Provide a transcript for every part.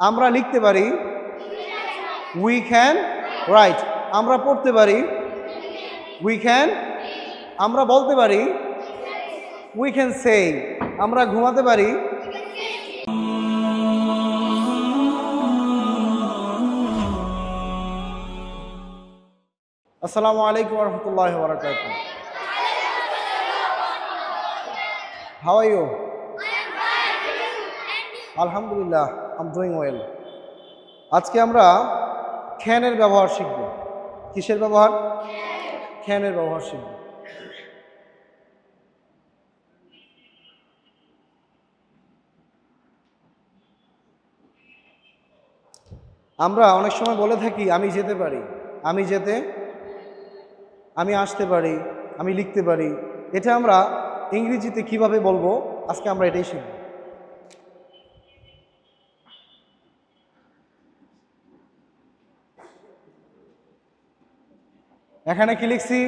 আমরা লিখতে পারি উই ক্যান রাইট আমরা পড়তে পারি উই ক্যান আমরা বলতে পারি উই ক্যান সে আমরা ঘুমাতে পারি, আসসালামু আলাইকুম রহমতুল্লাহ বরকাত ইউ আলহামদুলিল্লাহ আম ডুইং ওয়েল আজকে আমরা খ্যানের ব্যবহার শিখব। কিসের ব্যবহার? খ্যানের ব্যবহার শিখব। আমরা অনেক সময় বলে থাকি, আমি যেতে পারি, আমি যেতে, আমি আসতে পারি, আমি লিখতে পারি। এটা আমরা ইংরেজিতে কীভাবে বলব? আজকে আমরা এটাই শিখব। এখানে কি লিখছি?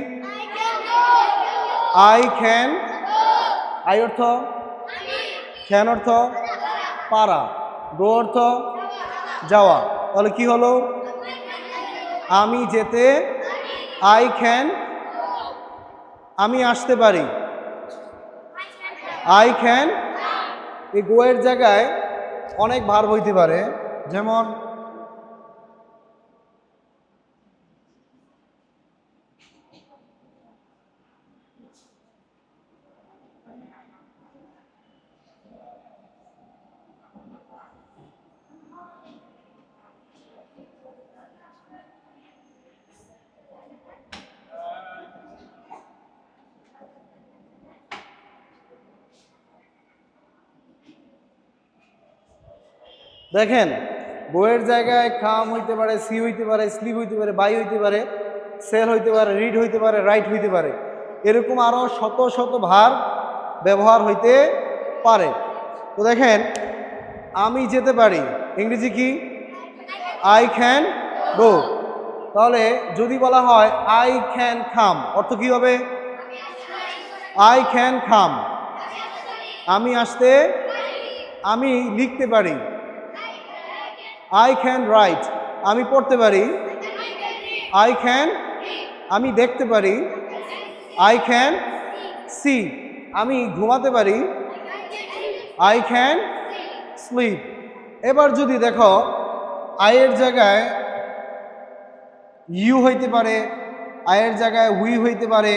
আই ক্যান আই অর্থ? ক্যান অর্থ? পারা। গো অর্থ? যাওয়া। তাহলে কি হলো? আমি যেতে আই ক্যান আমি আসতে পারি। আই ক্যান এই গোয়ের জায়গায় অনেক ভার হইতে পারে। যেমন দেখেন, বইয়ের জায়গায় খাম হইতে পারে, সি হইতে পারে, স্লিপ হইতে পারে, বাই হইতে পারে, সেল হইতে পারে, রিড হইতে পারে, রাইট হইতে পারে, এরকম আরও শত শত ভার ব্যবহার হইতে পারে। তো দেখেন, আমি যেতে পারি, ইংরেজি কি? আই ক্যান গো তাহলে যদি বলা হয় আই ক্যান খাম অর্থ কী হবে? আই ক্যান খাম আমি আসতে, আমি লিখতে পারি। আই ক্যান রাইট আমি পড়তে পারি। আই ক্যান আমি দেখতে পারি। আই ক্যান সি আমি ঘুমাতে পারি। আই ক্যান স্লিপ এবার যদি দেখো আয়ের জায়গায় ইউ হইতে পারে আয়ের জায়গায় উই হইতে পারে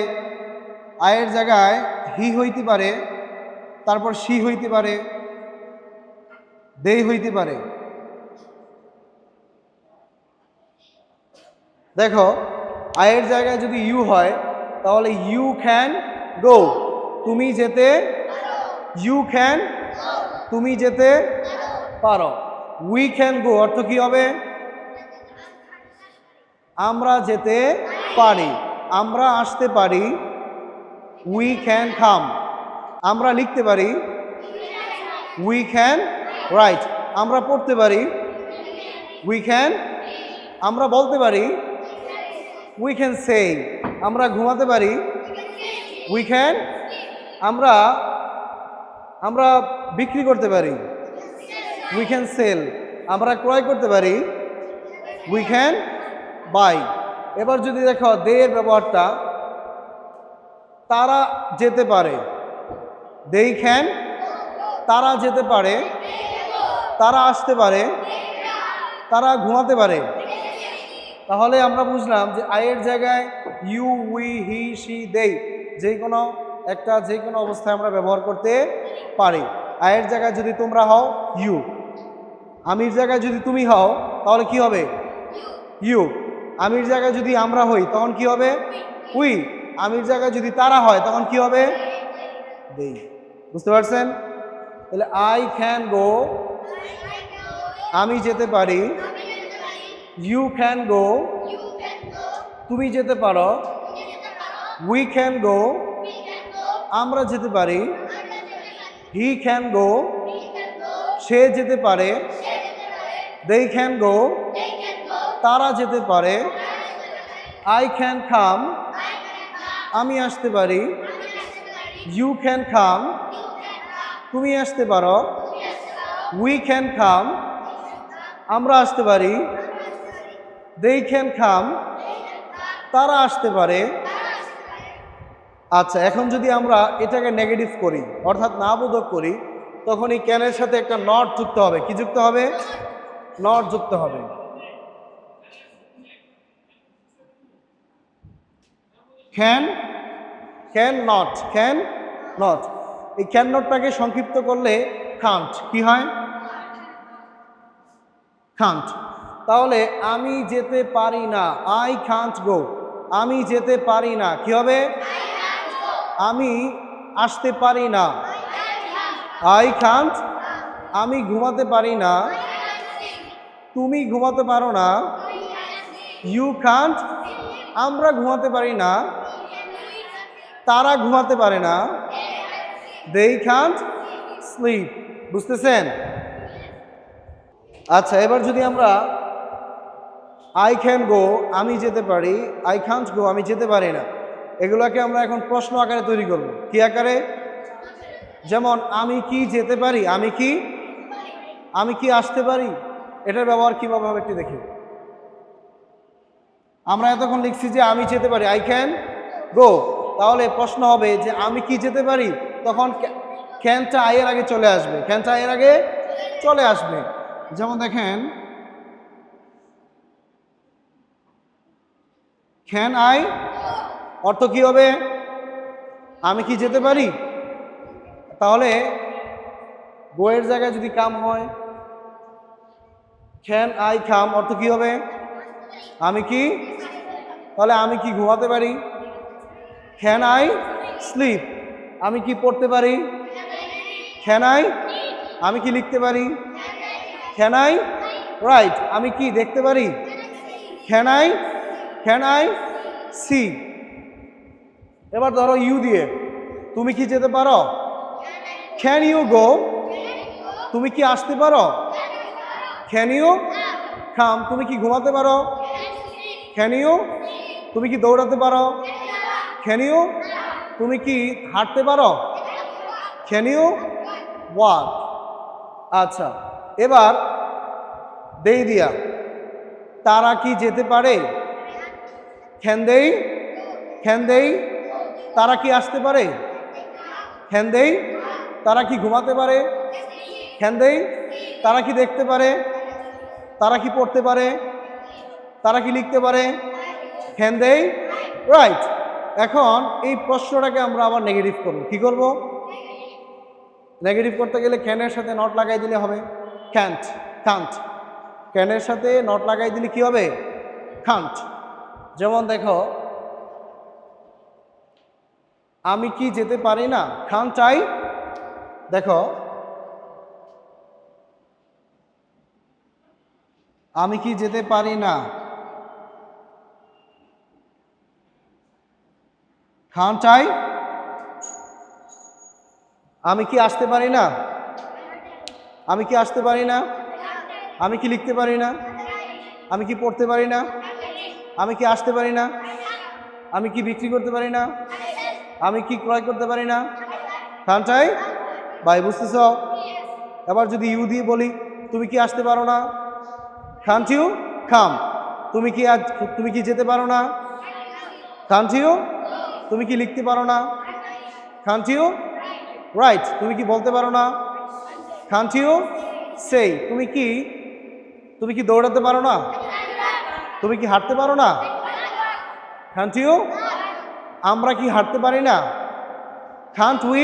আয়ের জায়গায় হি হইতে পারে, তারপর সি হইতে পারে দেই হইতে পারে। দেখো আয়ের জায়গায় যদি ইউ হয়, তাহলে ইউ ক্যান গো তুমি যেতে ইউ ক্যান তুমি যেতে পারো। উই ক্যান গো অর্থ কি হবে? আমরা যেতে পারি। আমরা আসতে পারি। উই ক্যান খাম আমরা লিখতে পারি। উই ক্যান রাইট আমরা পড়তে পারি। উই ক্যান আমরা বলতে পারি। উই ক্যান সে আমরা ঘুমাতে পারি? উই ক্যান আমরা আমরা বিক্রি করতে পারি? উই ক্যান সেল আমরা ক্রয় করতে পারি? উই ক্যান বাই এবার যদি দেখো দে এর ব্যবহারটা, তারা যেতে পারে। দেই ক্যান তারা যেতে পারে। তারা আসতে পারে। তারা ঘুমাতে পারে। তাহলে আমরা বুঝলাম যে আয়ের জায়গায় ইউ, উই, হি সি দেই যে কোনো একটা যে কোনো অবস্থায় আমরা ব্যবহার করতে পারি। আয়ের জায়গায় যদি তোমরা হও, ইউ। আমির জায়গায় যদি তুমি হও, তাহলে কি হবে? ইউ। আমির জায়গায় যদি আমরা হই, তখন কি হবে? উই। আমির জায়গায় যদি তারা হয়, তখন কি হবে? দেই বুঝতে পারছেন? তাহলে আই ক্যান গো। আমি যেতে পারি। ইউ ক্যান গো তুমি যেতে পারো। উই ক্যান গো আমরা যেতে পারি। হি ক্যান গো সে যেতে পারে। দে ক্যান গো তারা যেতে পারে। আই ক্যান খাম আমি আসতে পারি। ইউ ক্যান খাম তুমি আসতে পারো। উই ক্যান খাম আমরা আসতে পারি। Can come. তারা আসতে পারে। আচ্ছা এখন যদি আমরা এটাকে নেগেটিভ করি, অর্থাৎ না বোধক করি তখন এই ক্যানের সাথে একটা নট যুক্ত হবে। কি যুক্ত হবে? নট যুক্ত হবে। Can can not can not এই ক্যান নটটাকে সংক্ষিপ্ত করলে খান্ট কি হয়? খান্ট তাহলে আমি যেতে পারি না। আই খান্ট গো আমি যেতে পারি না। কি হবে? আমি আসতে পারি না। আই খান্ট আমি ঘুমাতে পারি না। তুমি ঘুমাতে পারো না। ইউ খান্ট আমরা ঘুমাতে পারি না। তারা ঘুমাতে পারে না। দেই খান্ট স্লিপ বুঝতেছেন? আচ্ছা এবার যদি আমরা আই ক্যান গো আমি যেতে পারি আই খান্ট গো আমি যেতে পারি না। এগুলোকে আমরা এখন প্রশ্ন আকারে তৈরি করব। কি আকারে? যেমন, আমি কি যেতে পারি? আমি কি? আমি কি আসতে পারি? এটার ব্যবহার কীভাবে হবে একটু দেখি। আমরা এতক্ষণ লিখছি যে, আমি যেতে পারি আই ক্যান গো তাহলে প্রশ্ন হবে যে, আমি কি যেতে পারি? তখন ক্যানটা আয়ের আগে চলে আসবে। ক্যানটা আয়ের আগে চলে আসবে। যেমন দেখেন ক্যান আই অর্থ কি হবে? আমি কি যেতে পারি? তাহলে বইয়ের জায়গায় যদি কাম হয় ক্যান আই খাম অর্থ কি হবে? আমি কি? তাহলে আমি কি ঘুমাতে পারি? ক্যান আই স্লিপ আমি কি পড়তে পারি? ক্যান আই আমি কি লিখতে পারি? ক্যান আই রাইট আমি কি দেখতে পারি? Can I can I see এবার ধরো ইউ দিয়ে। তুমি কি যেতে পারো? ক্যান ইউ গো তুমি কি আসতে পারো? ক্যান ইউ খাম তুমি কি ঘুমাতে পারো? ক্যান ইউ তুমি কি দৌড়াতে পারো? ক্যান ইউ তুমি কি হাঁটতে পারো? ক্যান ইউ ওয়াক আচ্ছা এবার দেই দিয়া। তারা কি যেতে পারে? ক্যান দেই ক্যান দেই তারা কি আসতে পারে? ক্যান দেই তারা কি ঘুমাতে পারে? ক্যান দেই তারা কি দেখতে পারে? তারা কি পড়তে পারে? তারা কি লিখতে পারে? ক্যান দেই রাইট এখন এই প্রশ্নটাকে আমরা আবার নেগেটিভ করব। কি করব? নেগেটিভ করতে গেলে ক্যানের সাথে নট লাগাই দিলে হবে। ক্যান্ট কান্ট ক্যানের সাথে নট লাগাই দিলে কি হবে? খান্ট যেমন দেখো, আমি কি যেতে পারি না? খান চাই। দেখো, আমি কি যেতে পারি না? খান চাই। আমি কি আসতে পারি না? আমি কি আসতে পারি না? আমি কি লিখতে পারি না? আমি কি পড়তে পারি না? আমি কি আসতে পারি না? আমি কি বিক্রি করতে পারি না? আমি কি ক্রয় করতে পারি না? খান চাই ভাই, বুঝতেছ? এবার যদি ইউ দিয়ে বলি, তুমি কি আসতে পারো না? খান ইউ খাম। তুমি কি আজ, তুমি কি যেতে পারো না? খান ইউ তুমি কি লিখতে পারো না? খান ইউ রাইট তুমি কি বলতে পারো না? খান ইউ সেই তুমি কি তুমি কি দৌড়াতে পারো না? তুমি কি হাঁটতে পারো না? খান্ট ইউ আমরা কি হাঁটতে পারি না? খান্ট উই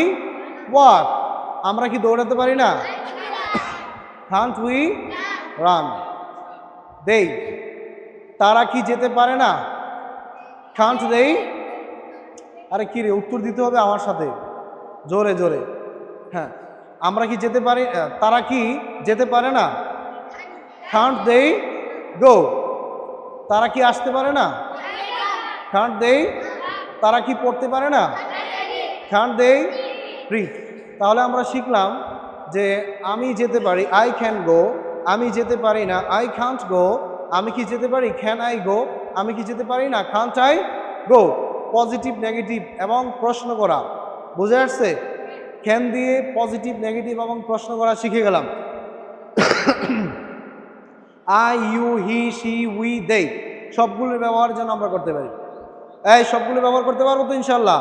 ওয়াক আমরা কি দৌড়াতে পারি না? খান্ট উই রান দেই তারা কি যেতে পারে না? খান্ট দেই আরে কি রে, উত্তর দিতে হবে আমার সাথে। জোরে জোরে। হ্যাঁ আমরা কি যেতে পারি তারা কি যেতে পারে না? খান্ট দেই গো তারা কি আসতে পারে না? খান্ট দেই তারা কি পড়তে পারে না? খান্ট দেই রিড তাহলে আমরা শিখলাম যে আমি যেতে পারি আই ক্যান গো আমি যেতে পারি না আই খান্ট গো আমি কি যেতে পারি? ক্যান আই গো আমি কি যেতে পারি না? Can't I go positive negative এবং প্রশ্ন করা। বুঝে আসছে? ক্যান দিয়ে পজিটিভ নেগেটিভ এবং প্রশ্ন করা শিখে গেলাম। I, you, he she we, they. সবগুলোর ব্যবহার যেন আমরা করতে পারি। এই, সবগুলো ব্যবহার করতে পারব তো ইনশাল্লাহ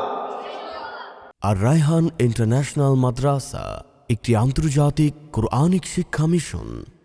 আর রায়হান ইন্টারন্যাশনাল মাদ্রাসা, একটি আন্তর্জাতিক কোরআনিক শিক্ষা মিশন।